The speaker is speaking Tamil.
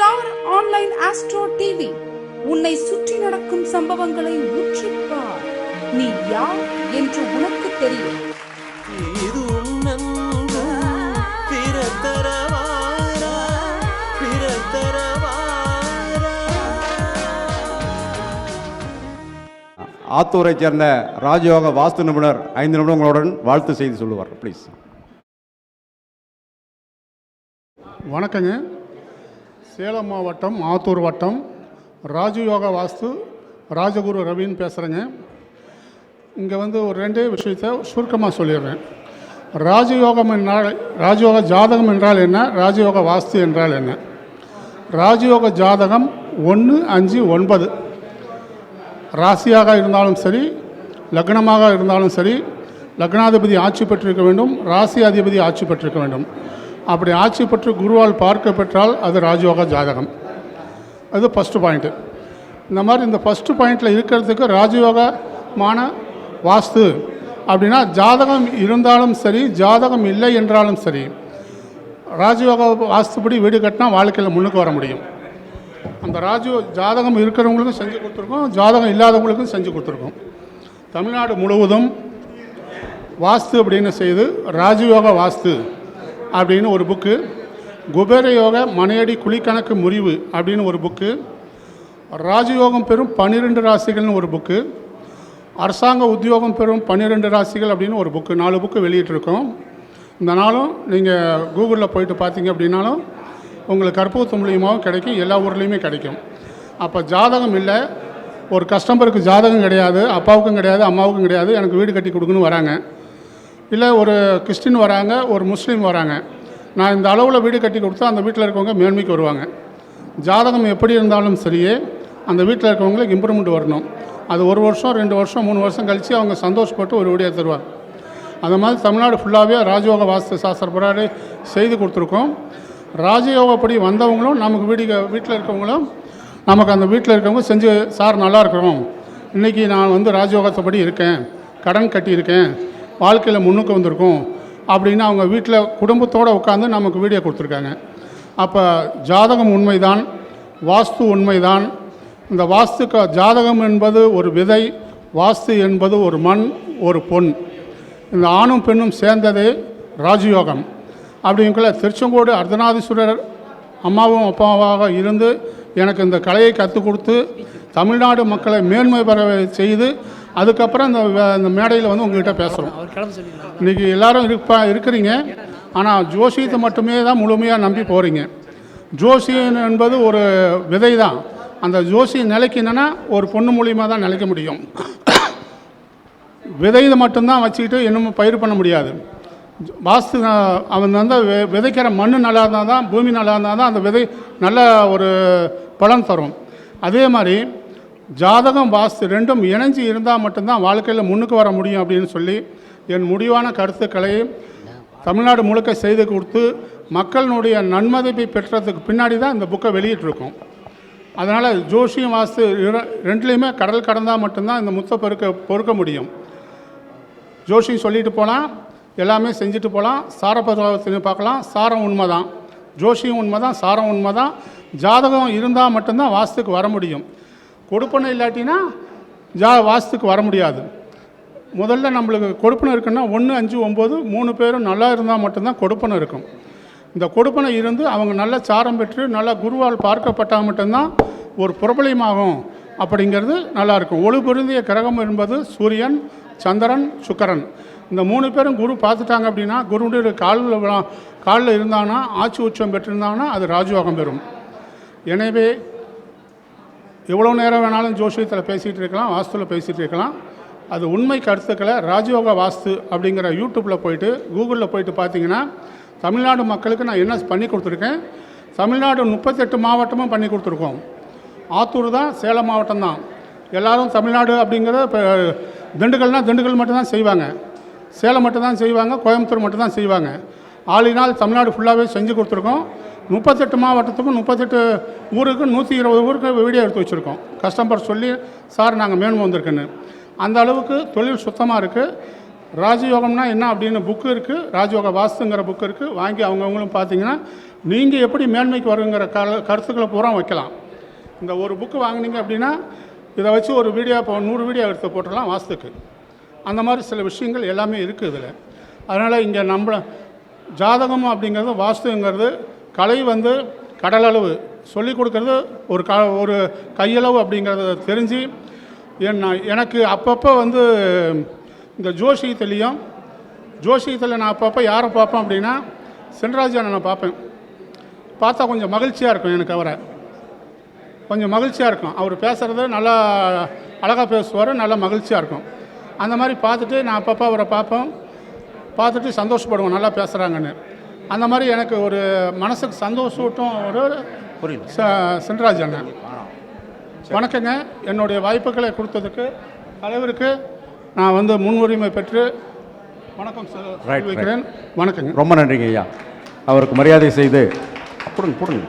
Star online astro TV. உன்னை சுற்றி நடக்கும் சம்பவங்களை உற்றுப்பார் நீ யார் என்று உனக்கு தெரியும். இது உன்னன்பு பிறத்தரவாரா பிறத்தரவாரா? ஆத்தூரைச் சேர்ந்த ராஜயோக வாஸ்து நிபுணர் ஐந்து நிமிடங்களுடன் வாழ்த்து செய்தி சொல்லுவார் ப்ளீஸ் வணக்கங்க. சேலம் மாவட்டம் ஆத்தூர் வட்டம். ராஜயோகா வாஸ்து ராஜகுரு ரவின்னு பேசுகிறேங்க இங்கே வந்து ஒரு ரெண்டே விஷயத்தை சுருக்கமாக சொல்லிடுறேன். ராஜயோகம் என்றால் ராஜயோக ஜாதகம் என்றால் என்ன? ராஜயோக வாஸ்து என்றால் என்ன? ராஜயோக ஜாதகம் ஒன்று அஞ்சு ஒன்பது. ராசியாக இருந்தாலும் சரி லக்னமாக இருந்தாலும் சரி லக்னாதிபதி ஆட்சி பெற்றிருக்க வேண்டும் ராசி அதிபதி ஆட்சி பெற்றிருக்க வேண்டும். அப்படி ஆட்சி பெற்று குருவால் பார்க்க பெற்றால் அது ராஜயோக ஜாதகம். அது ஃபஸ்ட்டு பாயிண்ட்டு இந்த மாதிரி இந்த ஃபஸ்ட்டு பாயிண்டில் இருக்கிறதுக்கு ராஜயோகமான வாஸ்து. அப்படின்னா ஜாதகம் இருந்தாலும் சரி ஜாதகம் இல்லை என்றாலும் சரி ராஜயோக வாஸ்துப்படி வீடு கட்டினா வாழ்க்கையில் முன்னுக்கு வர முடியும். அந்த ராஜு ஜாதகம் இருக்கிறவங்களுக்கும் செஞ்சு கொடுத்துருக்கோம் ஜாதகம் இல்லாதவங்களுக்கும் செஞ்சு கொடுத்துருக்கோம். தமிழ்நாடு முழுவதும் வாஸ்து அப்படின்னு செய்து ராஜயோக வாஸ்து. அப்படின்னு ஒரு புக்கு குபேர யோக மனையடி குழிக்கணக்கு முறிவு அப்படின்னு ஒரு புக்கு ராஜயோகம் பெறும் பன்னிரெண்டு ராசிகள்னு ஒரு புக்கு அரசாங்க உத்தியோகம் பெறும் பன்னிரெண்டு ராசிகள் அப்படின்னு ஒரு புக்கு நாலு புக்கு வெளியிட்டிருக்கோம். இந்த நாளும் நீங்கள் கூகுளில் போயிட்டு பார்த்தீங்க அப்படின்னாலும் உங்களுக்கு கற்பூத்து மூலியமாகவும் கிடைக்கும். எல்லா ஊர்லேயுமே கிடைக்கும். அப்போ ஜாதகம் இல்லை. ஒரு கஸ்டமருக்கு ஜாதகம் கிடையாது. அப்பாவுக்கும் கிடையாது. அம்மாவுக்கும் கிடையாது. எனக்கு வீடு கட்டி கொடுக்குன்னு வராங்க. இல்லை ஒரு கிறிஸ்டின் வராங்க ஒரு முஸ்லீம் வராங்க. நான் இந்த அளவில் வீடு கட்டி கொடுத்தா அந்த வீட்டில் இருக்கவங்க மேன்மைக்கு வருவாங்க. ஜாதகம் எப்படி இருந்தாலும் சரியே அந்த வீட்டில் இருக்கிறவங்களுக்கு இம்ப்ரூவ்மெண்ட் வரணும். அது ஒரு வருஷம் ரெண்டு வருஷம் மூணு வருஷம் கழித்து அவங்க சந்தோஷப்பட்டு ஒரு வீடியோ தருவார். அந்த மாதிரி தமிழ்நாடு ஃபுல்லாகவே ராஜயோக வாஸ்து சாஸ்திர பிரகாரம் செய்து கொடுத்துருக்கோம். ராஜயோகப்படி வந்தவங்களும் நமக்கு வீடு வீட்டில் இருக்கவங்களும் நமக்கு அந்த வீட்டில் இருக்கவங்க செஞ்சு சார் நல்லா இருக்கிறோம். இன்றைக்கி நான் வந்து ராஜயோகத்தைப்படி இருக்கேன். கடன் கட்டியிருக்கேன். வாழ்க்கையில் முன்னுக்கு வந்திருக்கும் அப்படின்னு அவங்க வீட்டில் குடும்பத்தோடு உட்காந்து நமக்கு வீடியோ கொடுத்துருக்காங்க. அப்போ ஜாதகம் உண்மைதான் வாஸ்து உண்மைதான். இந்த வாஸ்து க- ஜாதகம் என்பது ஒரு விதை வாஸ்து என்பது ஒரு மண் ஒரு பொன். இந்த ஆணும் பெண்ணும் சேர்ந்ததே ராஜயோகம். அப்படிங்கிற திருச்செங்கோடு அர்த்தநாதீஸ்வரர் அம்மாவும் அப்பாவாக இருந்து எனக்கு இந்த கலையை கற்றுக் கொடுத்து தமிழ்நாடு மக்களை மேன்மை பெற செய்து அதுக்கப்புறம் இந்த வே- இந்த மேடையில் வந்து உங்ககிட்ட பேசுகிறோம் இன்றைக்கி எல்லாரும் இருப்பா இருக்கிறீங்க. ஆனால் ஜோசியத்தை மட்டுமே தான் முழுமையாக நம்பி போகிறீங்க ஜோசியம் என்பது ஒரு விதை தான் அந்த ஜோசியம் நிலைக்கணுன்னா ஒரு பொண்ணு மூலியமாக தான் நிலைக்க முடியும். விதையை மட்டும்தான் வச்சுக்கிட்டு இன்னும் பயிர் பண்ண முடியாது. வாஸ்து அவன் வந்து வி- விதைக்கிற மண் நல்லா இருந்தால் தான் பூமி நல்லா இருந்தால் தான் அந்த விதை நல்ல ஒரு பலன் தரும். அதே மாதிரி ஜாதகம் வாஸ்து ரெண்டும் இணைஞ்சு இருந்தால் மட்டும்தான் வாழ்க்கையில் முன்னுக்கு வர முடியும் அப்படின்னு சொல்லி என் முடிவான கருத்துக்களை தமிழ்நாடு முழுக்க செய்து கொடுத்து மக்களினுடைய நன்மதிப்பை பெற்றதுக்கு பின்னாடி தான் இந்த புக்கை வெளியிட்ருக்கோம் அதனால் ஜோஷியும் வாஸ்து ரெண்டுலேயுமே கடல் கடந்தால் மட்டும்தான் இந்த முத்த பெருக்க பொறுக்க முடியும். ஜோஷியும் சொல்லிட்டு போகலாம் எல்லாமே செஞ்சுட்டு போகலாம் சாரப்பதத்தை பார்க்கலாம் சாரம் உண்மை தான் ஜோஷியும் உண்மை தான் சாரம் உண்மை தான் ஜாதகம் இருந்தால் மட்டும்தான் வாஸ்துக்கு வர முடியும். கொடுப்பனை இல்லாட்டினா ஜா வாஸ்துக்கு வர முடியாது. முதல்ல நம்மளுக்கு கொடுப்பனை இருக்குன்னா ஒன்று அஞ்சு ஒம்பது மூணு பேரும் நல்லா இருந்தால் மட்டும்தான் கொடுப்பனை இருக்கும். இந்த கொடுப்பனை இருந்து அவங்க நல்ல சாரம் பெற்று நல்லா குருவால் பார்க்கப்பட்டால் மட்டும்தான் ஒரு பிரபலமாகும் அப்படிங்கிறது நல்லாயிருக்கும் ஒளி பொருந்திய கிரகம் என்பது சூரியன் சந்திரன் சுக்கரன். இந்த மூணு பேரும் குரு பார்த்துட்டாங்க அப்படின்னா குருடைய காலில் காலில் இருந்தாங்கன்னா ஆட்சி உச்சம் பெற்றிருந்தாங்கன்னா அது ராஜயோகம் பெறும். எனவே எவ்வளோ நேரம் வேணாலும் ஜோசியத்தில் பேசிகிட்டு இருக்கலாம் வாஸ்துவில் பேசிகிட்டு இருக்கலாம். அது உண்மை கருத்துக்களை ராஜயோக வாஸ்து அப்படிங்கிற யூடியூப்பில் போயிட்டு கூகுளில் போயிட்டு பார்த்தீங்கன்னா தமிழ்நாடு மக்களுக்கு நான் என்ன பண்ணி கொடுத்துருக்கேன்? தமிழ்நாடு முப்பத்தெட்டு மாவட்டமும் பண்ணி கொடுத்துருக்கோம். ஆத்தூர் தான் சேலம் மாவட்டம் தான். எல்லோரும் தமிழ்நாடு அப்படிங்கிறத இப்போ திண்டுக்கல்னால் திண்டுக்கல் மட்டும்தான் செய்வாங்க. சேலம் மட்டும்தான் செய்வாங்க கோயம்புத்தூர் மட்டும்தான் செய்வாங்க. ஆளினால் தமிழ்நாடு ஃபுல்லாகவே செஞ்சு கொடுத்துருக்கோம். முப்பத்தெட்டு மாவட்டத்துக்கும் முப்பத்தெட்டு ஊருக்கு நூற்றி இருபது ஊருக்கு வீடியோ எடுத்து வச்சுருக்கோம். கஸ்டமர் சொல்லி சார் நாங்கள் மேன்மை வந்திருக்குன்னு. அந்த அளவுக்கு தொழில் சுத்தமாக இருக்குது ராஜயோகம்னா என்ன அப்படின்னு புக்கு இருக்குது ராஜயோக வாஸ்துங்கிற புக்கு இருக்குது வாங்கி அவங்கவுங்களும் பார்த்தீங்கன்னா நீங்கள் எப்படி மேன்மைக்கு வருங்கிற க கருத்துக்களை பூரா வைக்கலாம். இந்த ஒரு புக்கு வாங்குனீங்க அப்படின்னா இதை வச்சு ஒரு வீடியோ இப்போ நூறு வீடியோ எடுத்து போட்டுடலாம் வாஸ்துக்கு. அந்த மாதிரி சில விஷயங்கள் எல்லாமே இருக்குது இதில். அதனால் இங்கே நம்ம ஜாதகம் அப்படிங்கிறது வாஸ்துங்கிறது கலை வந்து கடலளவு. சொல்லிக் கொடுக்கறது ஒரு க ஒரு கையளவு அப்படிங்கிறத தெரிஞ்சு என் எனக்கு அப்பப்போ வந்து இந்த ஜோஷியத்துலேயும் ஜோஷியத்தில் நான் அப்பப்போ யாரை பார்ப்பேன் அப்படின்னா சென்ராஜ் அண்ணனை பார்ப்பேன். பார்த்தா கொஞ்சம் மகிழ்ச்சியாக இருக்கும் எனக்கு அவரை. கொஞ்சம் மகிழ்ச்சியாக இருக்கும். அவர் பேசுகிறது நல்லா அழகாக பேசுவார் நல்லா மகிழ்ச்சியாக இருக்கும். அந்த மாதிரி பார்த்துட்டு நான் அப்பப்போ அவரை பார்ப்பேன். பார்த்துட்டு சந்தோஷப்படுவோம் நல்லா பேசுகிறாங்கன்னு அந்த மாதிரி எனக்கு ஒரு மனசுக்கு சந்தோஷம் ஒரு புரியல சென்ராஜ் அண்ணன். வணக்கங்க. என்னுடைய வாய்ப்புகளை கொடுத்ததுக்கு தலைவருக்கு நான் வந்து முன்னுரிமை பெற்று வணக்கம் சொ- Right, தெரிவிக்கிறேன் வணக்கங்க. ரொம்ப நன்றிங்க ஐயா. அவருக்கு மரியாதை செய்து போடுங்க போடுங்க.